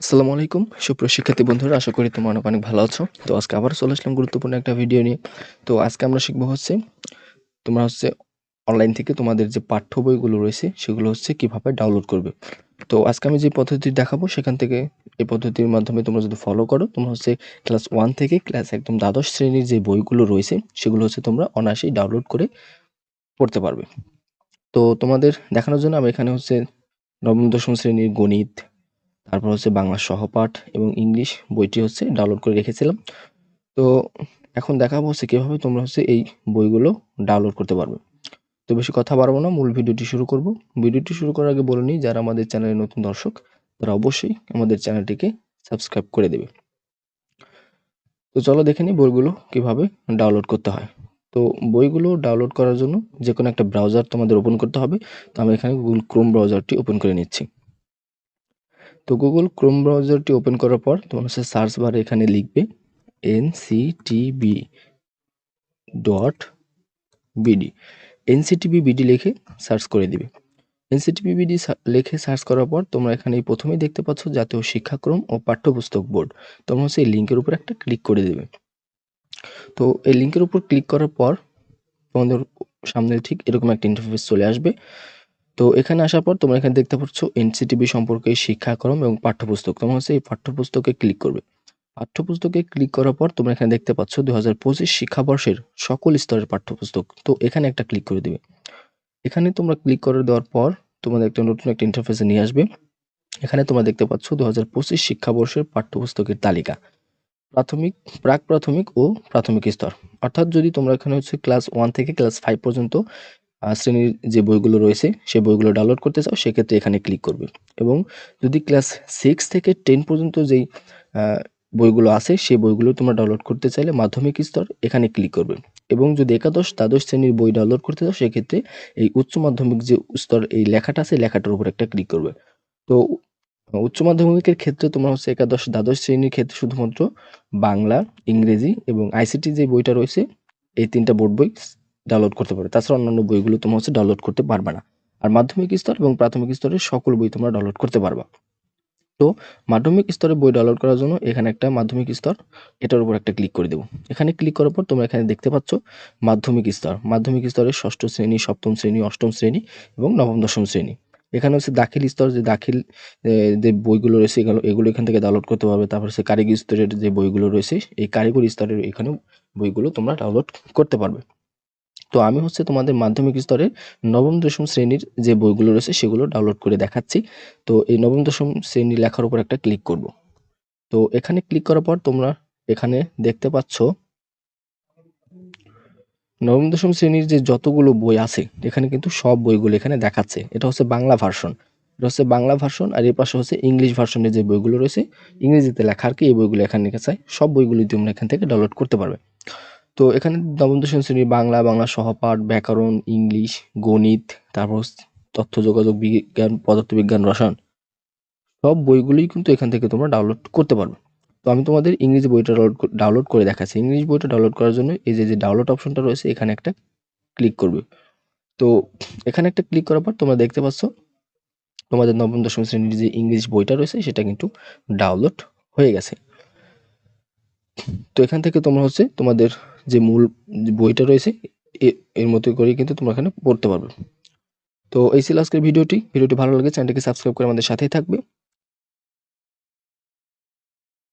আসসালামু আলাইকুম। সুপ্রিয় শিক্ষার্থী বন্ধুরা, আশা করি তোমরা অনেক অনেক ভালো আছো। তো আজকে আবার চলে আসলাম গুরুত্বপূর্ণ একটা ভিডিও নিয়ে। তো আজকে আমরা শিখব হচ্ছে, তোমরা হচ্ছে অনলাইন থেকে তোমাদের যে পাঠ্য বইগুলো রয়েছে, সেগুলো হচ্ছে কীভাবে ডাউনলোড করবে। তো আজকে আমি যে পদ্ধতি দেখাবো, সেখান থেকে এই পদ্ধতির মাধ্যমে তোমরা যদি ফলো করো, তোমরা হচ্ছে ক্লাস ওয়ান থেকে ক্লাস একদম দ্বাদশ শ্রেণির যে বইগুলো রয়েছে, সেগুলো হচ্ছে তোমরা অনায়াসেই ডাউনলোড করে পড়তে পারবে। তো তোমাদের দেখানোর জন্য আমি এখানে হচ্ছে নবম দশম শ্রেণির গণিত তারপর হচ্ছে বাংলা সহপাঠ এবং ইংলিশ বইটি হচ্ছে ডাউনলোড করে রেখেছিলাম। তো এখন দেখাবো হচ্ছে কীভাবে তোমরা হচ্ছে এই বইগুলো ডাউনলোড করতে পারবে। তো বেশি কথা বাড়বো না, মূল ভিডিওটি শুরু করব। ভিডিওটি শুরু করার আগে বলে নিই, যারা আমাদের চ্যানেলের নতুন দর্শক, তারা অবশ্যই আমাদের চ্যানেলটিকে সাবস্ক্রাইব করে দেবে। তো চলো দেখে নিই বইগুলো কীভাবে ডাউনলোড করতে হয়। তো বইগুলো ডাউনলোড করার জন্য যে কোনো একটা ব্রাউজার তোমাদের ওপেন করতে হবে। তো আমি এখানে গুগল ক্রোম ব্রাউজারটি ওপেন করে নিচ্ছি। তো গুগল ক্রোম ব্রাউজারটি ওপেন করার পর তোমার হচ্ছে সার্চ বারে এখানে লিখবে N C TB dot BD NCTB BD লিখে সার্চ করে দিবে। এনসিটিবি বিডি লিখে সার্চ করার পর তোমরা এখানে প্রথমেই দেখতে পাচ্ছ জাতীয় শিক্ষাক্রম ও পাঠ্যপুস্তক বোর্ড। তোমরা হচ্ছে লিঙ্কের উপর একটা ক্লিক করে দেবে। তো এই লিঙ্কের উপর ক্লিক করার পর তোমাদের সামনে ঠিক এরকম একটা ইন্টারফেস চলে আসবে। তো এখানে আসার পর তোমরা এখানে দেখতে পাচ্ছ এনসিটিভি সম্পর্কে শিক্ষাক্রম এবং পাঠ্যপুস্তক। তোমরা হচ্ছে এই পাঠ্যপুস্তকে ক্লিক করবে। পাঠ্যপুস্তকে ক্লিক করার পর তোমরা এখানে দেখতে পাচ্ছ দু হাজার পঁচিশ শিক্ষাবর্ষের সকল স্তরের পাঠ্যপুস্তক। তো এখানে একটা ক্লিক করে দিবে। এখানে তোমরা ক্লিক করে দেওয়ার পর তোমাদের একটা নতুন একটা ইন্টারফেসে নিয়ে আসবে। এখানে তোমরা দেখতে পাচ্ছ দু হাজার পঁচিশ শিক্ষাবর্ষের পাঠ্যপুস্তকের তালিকা। প্রাথমিক, প্রাক প্রাথমিক ও প্রাথমিক স্তর। অর্থাৎ যদি তোমরা এখানে হচ্ছে ক্লাস ওয়ান থেকে ক্লাস ফাইভ পর্যন্ত শ্রেণির যে বইগুলো রয়েছে সেই বইগুলো ডাউনলোড করতে চাও, সেক্ষেত্রে এখানে ক্লিক করবে। এবং যদি ক্লাস সিক্স থেকে টেন পর্যন্ত যেই বইগুলো আছে, সেই বইগুলো তোমরা ডাউনলোড করতে চাইলে মাধ্যমিক স্তর এখানে ক্লিক করবে। এবং যদি একাদশ, দ্বাদশ শ্রেণির বই ডাউনলোড করতে চাও, সেক্ষেত্রে এই উচ্চ মাধ্যমিক যে স্তর, এই লেখাটা আছে, লেখাটার উপর একটা ক্লিক করবে। তো উচ্চ মাধ্যমিকের ক্ষেত্রে তোমার হচ্ছে একাদশ, দ্বাদশ শ্রেণির ক্ষেত্রে শুধুমাত্র বাংলা, ইংরেজি এবং আইসিটি যে বইটা রয়েছে, এই তিনটা বোর্ড বই ডাউনলোড করতে পারবে তাছাড়া অন্যান্য বইগুলো তোমরা হচ্ছে ডাউনলোড করতে পারবে না। আর মাধ্যমিক স্তর এবং প্রাথমিক স্তরের সকল বই তোমরা ডাউনলোড করতে পারবা। তো মাধ্যমিক স্তরে বই ডাউনলোড করার জন্য এখানে একটা মাধ্যমিক স্তর, এটার উপর একটা ক্লিক করে দেবো। এখানে ক্লিক করার পর তোমরা এখানে দেখতে পাচ্ছ মাধ্যমিক স্তর। মাধ্যমিক স্তরের ষষ্ঠ শ্রেণি, সপ্তম শ্রেণি, অষ্টম শ্রেণি এবং নবম, দশম শ্রেণি। এখানে হচ্ছে দাখিল স্তর, যে দাখিল যে বইগুলো রয়েছে, এগুলো এগুলো এখান থেকে ডাউনলোড করতে পারবে। তারপর হচ্ছে কারিগরি স্তরের যে বইগুলো রয়েছে, এই কারিগরি স্তরের এখানে বইগুলো তোমরা ডাউনলোড করতে পারবে। তো আমি হচ্ছে তোমাদের মাধ্যমিক স্তরের নবম, দশম শ্রেণির যে বইগুলো রয়েছে সেগুলো ডাউনলোড করে দেখাচ্ছি। তো এই নবম, দশম শ্রেণি লেখার উপর একটা ক্লিক করব। তো এখানে ক্লিক করার পর তোমরা এখানে দেখতে পাচ্ছ, নবম, দশম শ্রেণির যে যতগুলো বই আছে, এখানে কিন্তু সব বইগুলো এখানে দেখাচ্ছে। এটা হচ্ছে বাংলা ভার্সন এটা হচ্ছে বাংলা ভার্সন আর এর পাশে হচ্ছে ইংলিশ ভার্সনের যে বইগুলো রয়েছে, ইংরেজিতে লেখা আর কি, এই বইগুলো এখানে চাই সব বইগুলি তোমরা এখান থেকে ডাউনলোড করতে পারবে। তো এখানে নবম দশম শ্রেণির বাংলা বাংলা সহপাঠ, ব্যাকরণ, ইংলিশ, গণিত, তারপর তথ্য, যোগাযোগ, বিজ্ঞান, পদার্থবিজ্ঞান, রসায়ন, সব বইগুলোই কিন্তু এখান থেকে তোমরা ডাউনলোড করতে পারবে। তো আমি তোমাদের ইংরেজি বইটা ডাউনলোড করে দেখাচ্ছি। ইংলিশ বইটা ডাউনলোড করার জন্য এই যে যে ডাউনলোড অপশনটা রয়েছে, এখানে একটা ক্লিক করবে। তো এখানে একটা ক্লিক করার পর তোমরা দেখতে পাচ্ছ, তোমাদের নবম দশম শ্রেণির যে ইংলিশ বইটা রয়েছে, সেটা কিন্তু ডাউনলোড হয়ে গেছে। তো এখান থেকে তোমরা হচ্ছে তোমাদের যে মূল বইটা রয়েছে এর মতো করে কিন্তু তোমরা এখানে পড়তে পারবে। তো এই ছিল আজকের ভিডিওটি। ভিডিওটি ভালো লাগে চ্যানেলটিকে সাবস্ক্রাইব করে আমাদের সাথেই থাকবে।